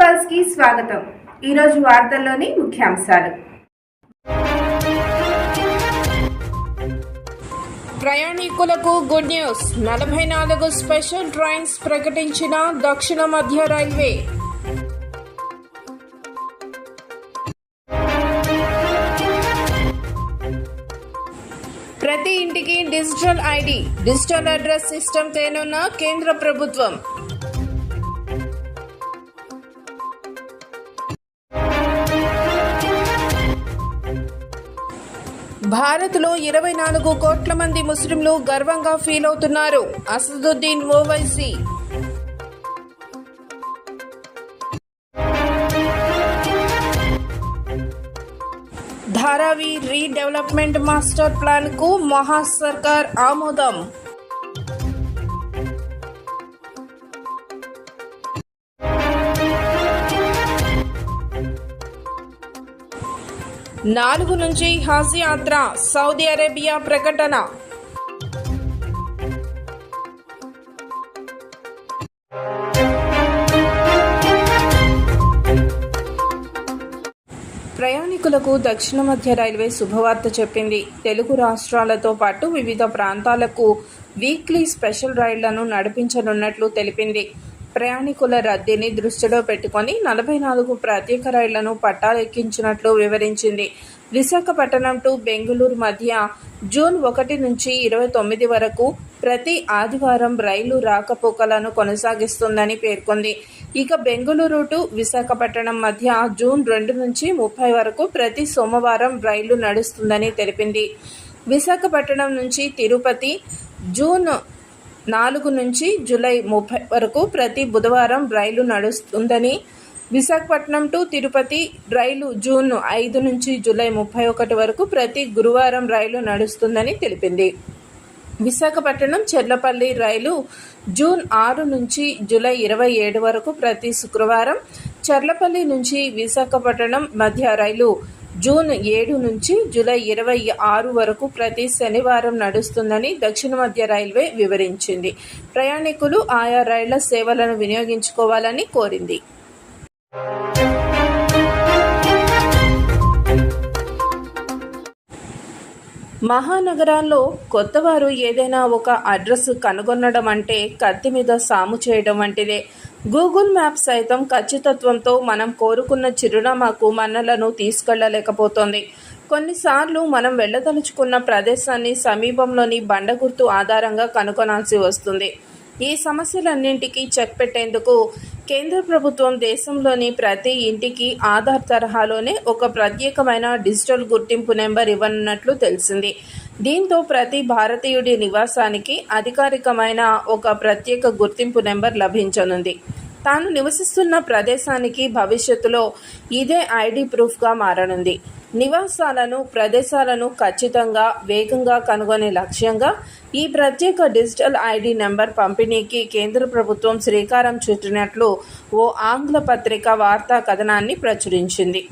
పల్స్కి స్వాగతం. ఈరోజు వార్తల్లోని ముఖ్యాంశాలు. ప్రయాణికులకు గుడ్ న్యూస్. నలభై నాలుగు స్పెషల్ ట్రైన్స్ ప్రకటించిన దక్షిణ మధ్య రైల్వే. ప్రతి ఇంటికి digital ID digital address system తేనున్న కేంద్ర ప్రభుత్వం. భారత్లో ఇరవై నాలుగు కోట్ల మంది ముస్లింలు గర్వంగా ఫీల్ అవుతున్నారు అసదుద్దీన్ ఓవైసీ. ధారావి రీడెవలప్మెంట్ మాస్టర్ ప్లాన్కు మహా సర్కార్ ఆమోదం. నాలుగు నుంచి హజ్ యాత్ర సౌదీ అరేబియా ప్రకటన. ప్రయాణికులకు దక్షిణ మధ్య రైల్వే శుభవార్త చెప్పింది. తెలుగు రాష్ట్రాలతో పాటు వివిధ ప్రాంతాలకు వీక్లీ స్పెషల్ రైళ్ళను నడిపించనున్నట్లు తెలిపింది. ప్రయాణికుల రద్దీని దృష్టిలో పెట్టుకొని నలభై నాలుగు ప్రత్యేక రైళ్ళను పట్టాలెక్కించినట్లు వివరించింది. విశాఖపట్నం టు బెంగళూరు మధ్య జూన్ ఒకటి నుంచి ఇరవై తొమ్మిది వరకు ప్రతి ఆదివారం రైలు రాకపోకలను కొనసాగిస్తుందని పేర్కొంది. ఇక బెంగళూరు టు విశాఖపట్నం మధ్య జూన్ రెండు నుంచి ముప్పై వరకు ప్రతి సోమవారం రైలు నడుస్తుందని తెలిపింది. విశాఖపట్నం నుంచి తిరుపతి జూన్ నాలుగు నుంచి జూలై ముప్పై వరకు ప్రతి బుధవారం రైలు నడుస్తుందని. విశాఖపట్నం టు తిరుపతి రైలు జూన్ ఐదు నుంచి జూలై ముప్పై ఒకటి వరకు ప్రతి గురువారం రైలు నడుస్తుందని తెలిపింది. విశాఖపట్నం చెర్లపల్లి రైలు జూన్ ఆరు నుంచి జూలై ఇరవై ఏడు వరకు ప్రతి శుక్రవారం చర్లపల్లి నుంచి విశాఖపట్నం మధ్య రైలు జూన్ ఏడు నుంచి జూలై ఇరవై ఆరు వరకు ప్రతి శనివారం నడుస్తుందని దక్షిణ మధ్య రైల్వే వివరించింది. ప్రయాణికులు ఆయా రైళ్ళ సేవలను వినియోగించుకోవాలని కోరింది. మహానగరాల్లో కొత్తవారు ఏదైనా ఒక అడ్రస్ కనుగొనడం అంటే కత్తి మీద సాము చేయడం వంటిదే. గూగుల్ మ్యాప్ సైతం ఖచ్చితత్వంతో మనం కోరుకున్న చిరునామాకు మన్నలను తీసుకెళ్ళలేకపోతోంది. కొన్నిసార్లు మనం వెళ్ళదలుచుకున్న ప్రదేశాన్ని సమీపంలోని బండ గుర్తు ఆధారంగా కనుగొనాల్సి వస్తుంది. ఈ సమస్యలన్నింటికీ చెక్ పెట్టేందుకు కేంద్ర ప్రభుత్వం దేశంలోని ప్రతి ఇంటికి ఆధార్ తరహాలోనే ఒక ప్రత్యేకమైన డిజిటల్ గుర్తింపు నెంబర్ ఇవ్వనున్నట్లు తెలిసింది. దీంతో ప్రతి భారతీయుడి నివాసానికి అధికారికమైన ఒక ప్రత్యేక గుర్తింపు నెంబర్ లభించనుంది. తాను నివసిస్తున్న ప్రదేశానికి భవిష్యత్తులో ఇదే ఐడి ప్రూఫ్గా మారనుంది. నివాసాలను ప్రదేశాలను ఖచ్చితంగా వేగంగా కనుగొనే లక్ష్యంగా ఈ ప్రత్యేక డిజిటల్ ఐడి నెంబర్ పంపిణీకి కేంద్ర ప్రభుత్వం శ్రీకారం చుట్టినట్లు ఓ ఆంగ్ల పత్రిక వార్తా కథనాన్ని ప్రచురించింది.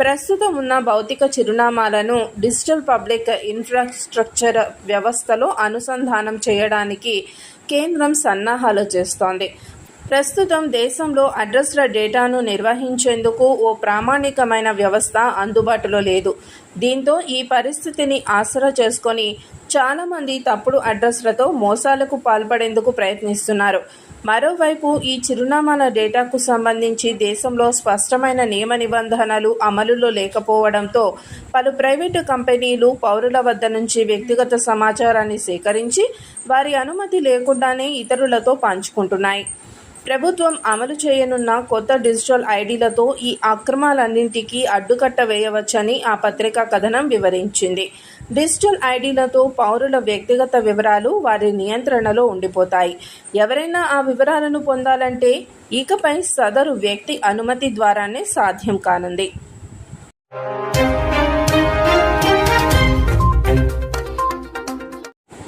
ప్రస్తుతం ఉన్న భౌతిక చిరునామాలను డిజిటల్ పబ్లిక్ ఇన్ఫ్రాస్ట్రక్చర్ వ్యవస్థలో అనుసంధానం చేయడానికి కేంద్రం సన్నాహాలు చేస్తోంది. ప్రస్తుతం దేశంలో అడ్రస్ల డేటాను నిర్వహించేందుకు ఓ ప్రామాణికమైన వ్యవస్థ అందుబాటులో లేదు. దీంతో ఈ పరిస్థితిని ఆసరా చేసుకొని చాలామంది తప్పుడు అడ్రస్లతో మోసాలకు పాల్పడేందుకు ప్రయత్నిస్తున్నారు. మరోవైపు ఈ చిరునామాల డేటాకు సంబంధించి దేశంలో స్పష్టమైన నియమ నిబంధనలు అమలులో లేకపోవడంతో పలు ప్రైవేటు కంపెనీలు పౌరుల వద్ద నుంచి వ్యక్తిగత సమాచారాన్ని సేకరించి వారి అనుమతి లేకుండానే ఇతరులతో పంచుకుంటున్నాయి. ప్రభుత్వం అమలు చేయనున్న కొత్త డిజిటల్ ఐడీలతో ఈ అక్రమాలన్నింటికీ అడ్డుకట్ట వేయవచ్చని ఆ పత్రికా కథనం వివరించింది. డిజిటల్ ఐడీలతో పౌరుల వ్యక్తిగత వివరాలు వారి నియంత్రణలో ఉండిపోతాయి. ఎవరైనా ఆ వివరాలను పొందాలంటే ఇకపై సదరు వ్యక్తి అనుమతి ద్వారానే సాధ్యం కానుంది.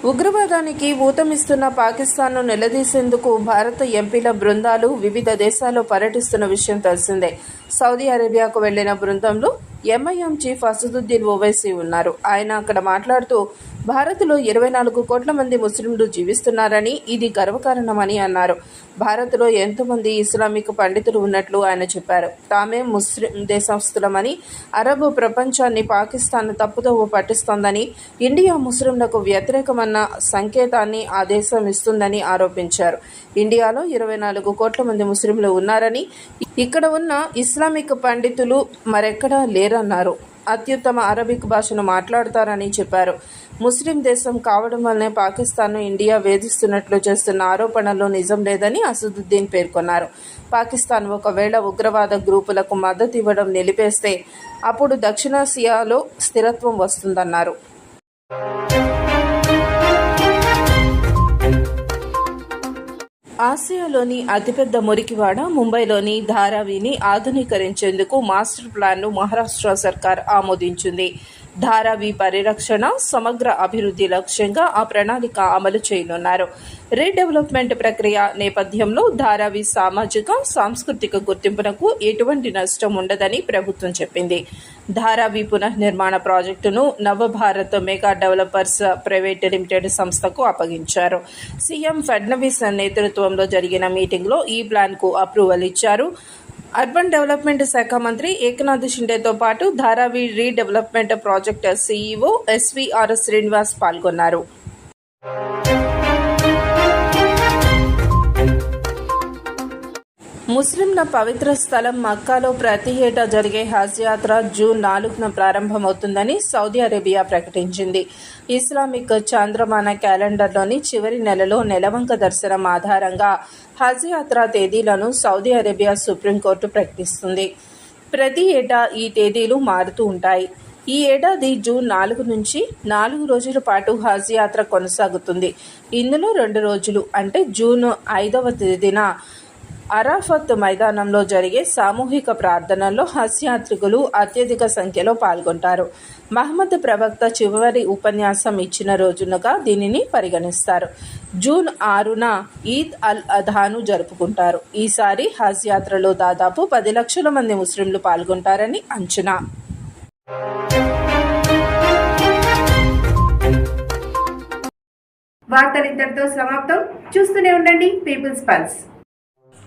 ఉగ్రవాదానికి ఊతమిస్తున్న పాకిస్తాన్ను నిలదీసేందుకు భారత ఎంపీల బృందాలు వివిధ దేశాల్లో పర్యటిస్తున్న విషయం తెలిసిందే. సౌదీ అరేబియాకు వెళ్ళిన బృందంలో ఎంఐఎం చీఫ్ అసదుద్దీన్ ఓవైసీ ఉన్నారు. ఆయన అక్కడ మాట్లాడుతూ భారత్లో ఇరవై నాలుగు కోట్ల మంది ముస్లింలు జీవిస్తున్నారని ఇది గర్వకారణమని అన్నారు. భారత్లో ఎంతోమంది ఇస్లామిక్ పండితులు ఉన్నట్లు ఆయన చెప్పారు. తామే ముస్లిం దేశస్థులమని అరబ్ ప్రపంచాన్ని పాకిస్తాన్ తప్పుదోవ పట్టిస్తోందని ఇండియా ముస్లింలకు వ్యతిరేకమన్న సంకేతాన్ని ఆ దేశం ఇస్తుందని ఆరోపించారు. ఇండియాలో ఇరవై నాలుగు కోట్ల మంది ముస్లింలు ఉన్నారని ఇక్కడ ఉన్న ఇస్లామిక్ పండితులు మరెక్కడా లేరన్నారు. అత్యుత్తమ అరబిక్ భాషను మాట్లాడతారని చెప్పారు. ముస్లిం దేశం కావడం వల్లనే పాకిస్తాన్ను ఇండియా వేధిస్తున్నట్లు చేస్తున్న ఆరోపణలు నిజం లేదని అసదుద్దీన్ పేర్కొన్నారు. పాకిస్తాన్ ఒకవేళ ఉగ్రవాద గ్రూపులకు మద్దతు ఇవ్వడం నిలిపేస్తే అప్పుడు దక్షిణాసియాలో స్థిరత్వం వస్తుందన్నారు. ఆసియాలోని అతిపెద్ద మురికివాడ ముంబైలోని ధారావిని ఆధునీకరించేందుకు మాస్టర్ ప్లాన్ను మహారాష్ట్ర సర్కార్ ఆమోదించింది. ధారావి పరిరక్షణ సమగ్ర అభివృద్ధి లక్ష్యంగా ఆ ప్రణాళిక అమలు చేయనున్నారు. రీడెవలప్మెంట్ ప్రక్రియ నేపథ్యంలో ధారావి సామాజిక సాంస్కృతిక గుర్తింపునకు ఎటువంటి నష్టం ఉండదని ప్రభుత్వం చెప్పింది. ధారావి పునఃనిర్మాణ ప్రాజెక్టును Navabharat mega developers private limited సంస్థకు అప్పగించారు. సీఎం ఫడ్నవీస్ నేతృత్వంలో జరిగిన మీటింగ్లో ఈ ప్లాన్కు అప్రూవల్ ఇచ్చారు. అర్బన్ డెవలప్మెంట్ శాఖ మంత్రి ఏకనాథ్ షిండేతో పాటు Dharavi redevelopment project CEO SVR Srinivas పాల్గొన్నారు. ముస్లింల పవిత్ర స్థలం మక్కాలో ప్రతి ఏటా జరిగే హజ్ యాత్ర జూన్ నాలుగున ప్రారంభమవుతుందని సౌదీ అరేబియా ప్రకటించింది. ఇస్లామిక్ చాంద్రమాన క్యాలెండర్లోని చివరి నెలలో నెలవంక దర్శనం ఆధారంగా హజ్ యాత్ర తేదీలను సౌదీ అరేబియా సుప్రీంకోర్టు ప్రకటిస్తుంది. ప్రతి ఏటా ఈ తేదీలు మారుతూ ఉంటాయి. ఈ ఏడాది జూన్ నాలుగు నుంచి నాలుగు రోజుల పాటు హజ్ యాత్ర కొనసాగుతుంది. ఇందులో రెండు రోజులు అంటే జూన్ ఐదవ తేదీన అరాఫత్ మైదానంలో జరిగే సామూహిక ప్రార్థనల్లో హస్యాత్రికులు అత్యధిక సంఖ్యలో పాల్గొంటారు. మహమ్మద్ ప్రవక్త చివరి ఉపన్యాసం ఇచ్చిన రోజునగా దీనిని పరిగణిస్తారు. జూన్ ఆరున ఈద్ అల్ అధాను జరుపుకుంటారు. ఈసారి హజ్ యాత్రలో దాదాపు పది లక్షల మంది ముస్లింలు పాల్గొంటారని అంచనా. వార్తలు ఇంతటితో సమాప్తం. చూస్తూనే ఉండండి. People's pulse.